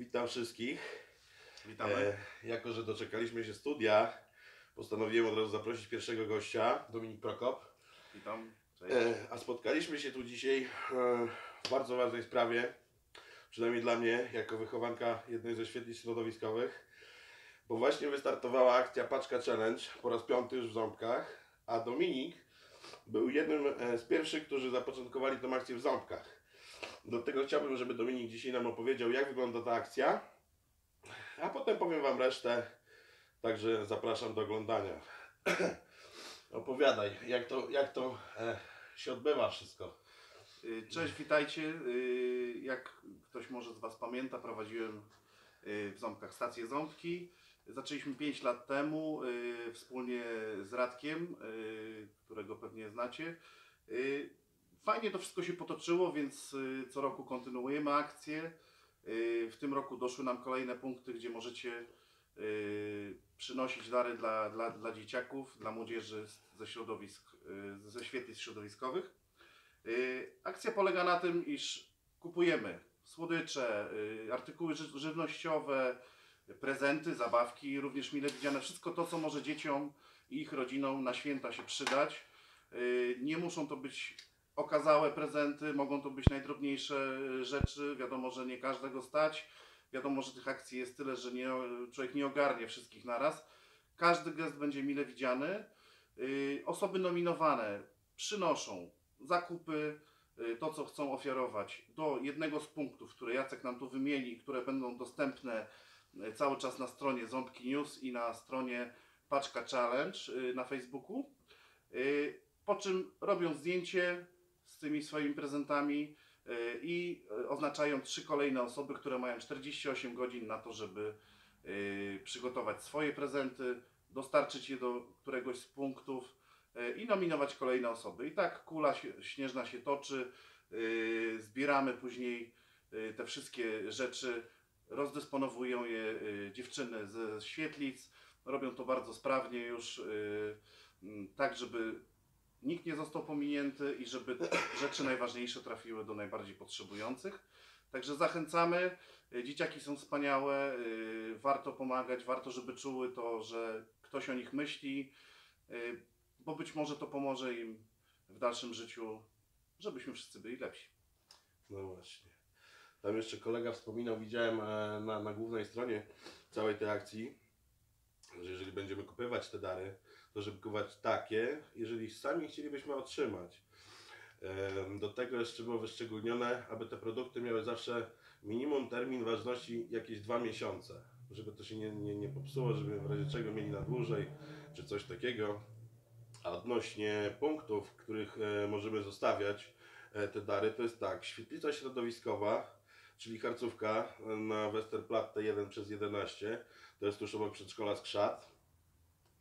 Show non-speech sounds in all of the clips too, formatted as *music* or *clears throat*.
Witam wszystkich. Witamy. E, jako, że doczekaliśmy się studia, postanowiłem od razu zaprosić pierwszego gościa, Dominik Prokop. Witam. Cześć. E, a spotkaliśmy się tu dzisiaj e, w bardzo ważnej sprawie, przynajmniej dla mnie, jako wychowanka jednej ze świetlic środowiskowych, bo właśnie wystartowała akcja Paczka Challenge po raz piąty już w Ząbkach, a Dominik był jednym e, z pierwszych, którzy zapoczątkowali tę akcję w Ząbkach. Do tego chciałbym, żeby Dominik dzisiaj nam opowiedział, jak wygląda ta akcja, a potem powiem Wam resztę, także zapraszam do oglądania. *clears throat* Opowiadaj, jak to, jak to e, się odbywa wszystko. Y, Cześć, witajcie. Y, Jak ktoś może z Was pamięta, prowadziłem y, w Ząbkach stację Ząbki. Zaczęliśmy 5 lat temu wspólnie z Radkiem, którego pewnie znacie. Fajnie to wszystko się potoczyło, więc y, co roku kontynuujemy akcję. Y, W tym roku doszły nam kolejne punkty, gdzie możecie y, przynosić dary dla, dla, dla dzieciaków, dla młodzieży ze środowisk, ze świetlic środowiskowych. Akcja polega na tym, iż kupujemy słodycze, artykuły ży- żywnościowe, prezenty, zabawki, również mile widziane, wszystko to, co może dzieciom i ich rodzinom na święta się przydać. Nie muszą to być okazałe prezenty, mogą to być najdrobniejsze rzeczy. Wiadomo, że nie każdego stać. Wiadomo, że tych akcji jest tyle, że nie, człowiek nie ogarnie wszystkich naraz. Każdy gest będzie mile widziany. Y, Osoby nominowane przynoszą zakupy, y, to co chcą ofiarować do jednego z punktów, które Jacek nam tu wymieni, które będą dostępne y, cały czas na stronie Ząbki News i na stronie Paczka Challenge na Facebooku. Po czym robią zdjęcie tymi swoimi prezentami y, i y, oznaczają trzy kolejne osoby, które mają 48 godzin na to, żeby y, przygotować swoje prezenty, dostarczyć je do któregoś z punktów i nominować kolejne osoby. I tak kula śnieżna się toczy, zbieramy później te wszystkie rzeczy, rozdysponowują je dziewczyny ze świetlic, robią to bardzo sprawnie już, tak żeby nikt nie został pominięty i żeby rzeczy najważniejsze trafiły do najbardziej potrzebujących. Także zachęcamy. Y, Dzieciaki są wspaniałe, y, warto pomagać, warto, żeby czuły to, że ktoś o nich myśli, y, bo być może to pomoże im w dalszym życiu, żebyśmy wszyscy byli lepsi. No właśnie. Tam jeszcze kolega wspominał, widziałem e, na, na głównej stronie całej tej akcji, że jeżeli będziemy kupować te dary, kupować takie, jeżeli sami chcielibyśmy otrzymać. Do tego jeszcze było wyszczególnione, aby te produkty miały zawsze minimum termin ważności jakieś dwa miesiące, żeby to się nie, nie, nie popsuło, żeby w razie czego mieli na dłużej, czy coś takiego. A odnośnie punktów, których e, możemy zostawiać e, te dary, to jest tak, świetlica środowiskowa, czyli harcówka e, na Westerplatte 1 przez 11, to jest tuż obok przedszkola Skrzat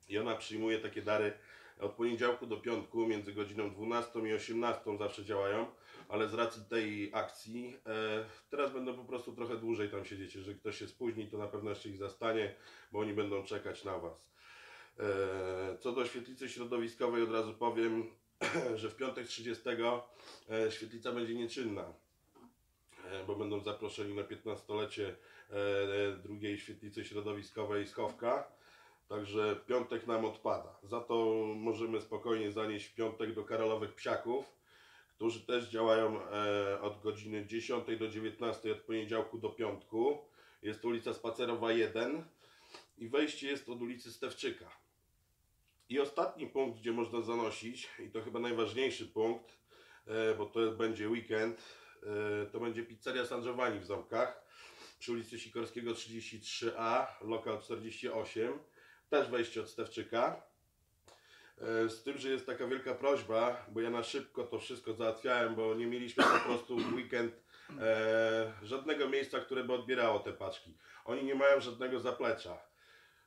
i ona przyjmuje takie dary od poniedziałku do piątku między godziną 12 i 18 zawsze działają, ale z racji tej akcji e, teraz będą po prostu trochę dłużej tam siedzieć. Jeżeli ktoś się spóźni, to na pewno jeszcze ich zastanie, bo oni będą czekać na Was. E, co do świetlicy środowiskowej od razu powiem, *clears throat* że w piątek 30 e, świetlica będzie nieczynna, e, bo będą zaproszeni na 15-lecie e, drugiej świetlicy środowiskowej Schowka. Także piątek nam odpada. Za to możemy spokojnie zanieść w piątek do Karolowych Psiaków, którzy też działają e, od godziny 10 do 19 od poniedziałku do piątku. Jest ulica Spacerowa 1 i wejście jest od ulicy Stewczyka. I ostatni punkt, gdzie można zanosić, i to chyba najważniejszy punkt, e, bo to będzie weekend, e, to będzie pizzeria San Giovanni w Ząbkach przy ulicy Sikorskiego 33A, lokal 48, też wejście od Stewczyka. E, Z tym, że jest taka wielka prośba, bo ja na szybko to wszystko załatwiałem, bo nie mieliśmy po prostu w weekend e, żadnego miejsca, które by odbierało te paczki. Oni nie mają żadnego zaplecza.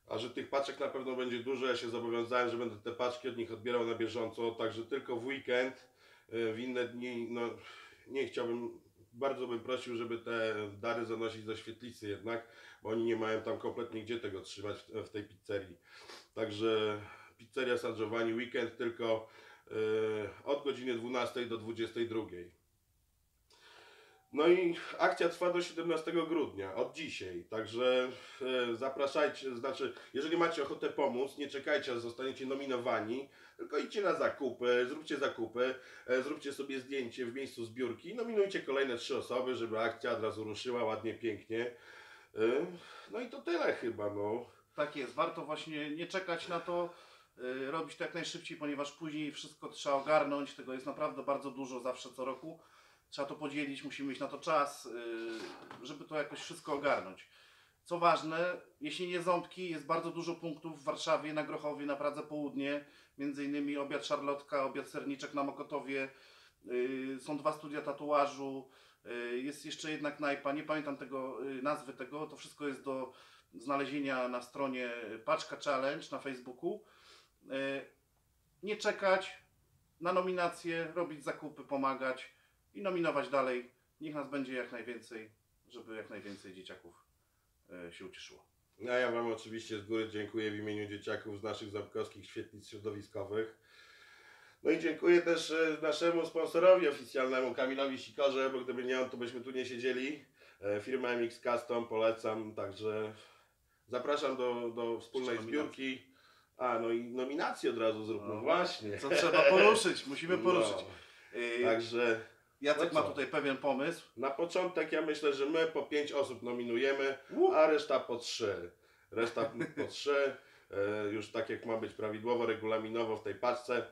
A że tych paczek na pewno będzie dużo, ja się zobowiązałem, że będę te paczki od nich odbierał na bieżąco, także tylko w weekend, e, w inne dni, no nie chciałbym, bardzo bym prosił, żeby te dary zanosić do świetlicy jednak, bo oni nie mają tam kompletnie gdzie tego trzymać w, w tej pizzerii. Także pizzeria San Giovanni, weekend tylko e, od godziny 12 do 22. No i akcja trwa do 17 grudnia, od dzisiaj. Także e, zapraszajcie, znaczy, jeżeli macie ochotę pomóc, nie czekajcie, aż zostaniecie nominowani, tylko idźcie na zakupy, zróbcie zakupy, e, zróbcie sobie zdjęcie w miejscu zbiórki i nominujcie kolejne trzy osoby, żeby akcja od razu ruszyła ładnie, pięknie. E, no i to tyle chyba, no. Tak jest, warto właśnie nie czekać na to, robić to jak najszybciej, ponieważ później wszystko trzeba ogarnąć, tego jest naprawdę bardzo dużo zawsze co roku. Trzeba to podzielić, musimy mieć na to czas, y, żeby to jakoś wszystko ogarnąć. Co ważne, jeśli nie ząbki, jest bardzo dużo punktów w Warszawie, na Grochowie, na Pradze Południe, między innymi obiad Szarlotka, obiad Serniczek na Mokotowie, y, są dwa studia tatuażu, y, jest jeszcze jedna knajpa, nie pamiętam tego, nazwy tego, to wszystko jest do znalezienia na stronie Paczka Challenge na Facebooku. Nie czekać na nominacje, robić zakupy, pomagać i nominować dalej. Niech nas będzie jak najwięcej, żeby jak najwięcej dzieciaków e, się ucieszyło. A ja Wam oczywiście z góry dziękuję w imieniu dzieciaków z naszych ząbkowskich świetlic środowiskowych. No i dziękuję też e, naszemu sponsorowi oficjalnemu, Kamilowi Sikorze, bo gdyby nie on, to byśmy tu nie siedzieli. E, Firma MX Custom polecam, także zapraszam do, do wspólnej zbiórki. A, no i nominację od razu zróbmy, No. właśnie. Co trzeba poruszyć, musimy *laughs* poruszyć. No, także Jacek no ma tutaj pewien pomysł. na początek ja myślę, że my po pięć osób nominujemy, a reszta po trzy. Reszta *laughs* po trzy. E, już tak jak ma być prawidłowo, regulaminowo w tej paczce.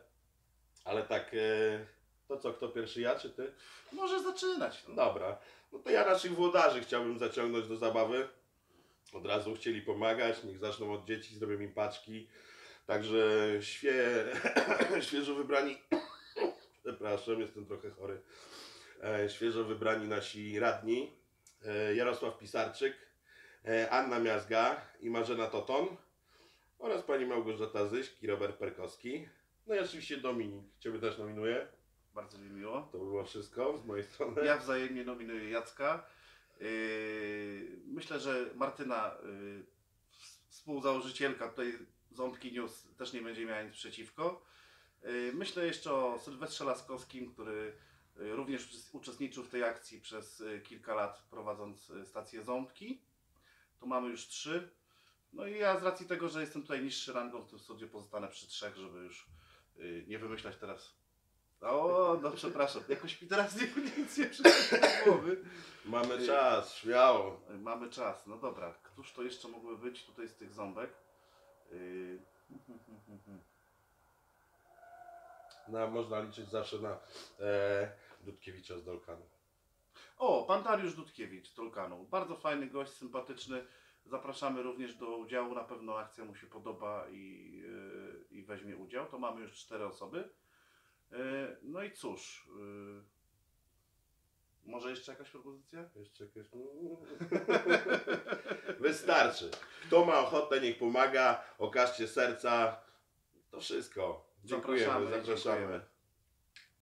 Ale tak, e, to co, kto pierwszy, ja czy ty? Może zaczynać. No. Dobra. No to ja naszych włodarzy chciałbym zaciągnąć do zabawy. Od razu chcieli pomagać, niech zaczną od dzieci, zrobią im paczki. Także świe... *coughs* świeżo wybrani, przepraszam, jestem trochę chory. E, świeżo wybrani nasi radni e, Jarosław Pisarczyk, e, Anna Miazga i Marzena Toton oraz pani Małgorzata Zyśk i Robert Perkowski. No i oczywiście Dominik, Ciebie też nominuję. Bardzo mi miło. To by było wszystko z mojej strony. Ja wzajemnie nominuję Jacka. Myślę, że Martyna, współzałożycielka tutaj Ząbki News też nie będzie miała nic przeciwko. Yy, Myślę jeszcze o Sylwestrze Laskowskim, który yy, również uczes- uczestniczył w tej akcji przez yy, kilka lat prowadząc stację Ząbki. Tu mamy już trzy. No i ja z racji tego, że jestem tutaj niższy rangą w tym studiu pozostanę przy trzech, żeby już nie wymyślać teraz o, no przepraszam, jakoś mi teraz nie, nic nie przyszło do głowy. Mamy czas, śmiało. Mamy czas, no dobra. Któż to jeszcze mógłby być tutaj z tych ząbek? Yy... No, można liczyć zawsze na e, Dudkiewicza z Dolkanu. O, pan Dariusz Dudkiewicz z Tolkanu. Bardzo fajny gość, sympatyczny. Zapraszamy również do udziału. Na pewno akcja mu się podoba i, yy, i weźmie udział. To mamy już cztery osoby. Yy, no i cóż. Yy... Może jeszcze jakaś propozycja? Jeszcze jakieś... *laughs* Wystarczy. Kto ma ochotę, niech pomaga. Okażcie serca. To wszystko. Dziękujemy, Zapraszamy, zapraszamy.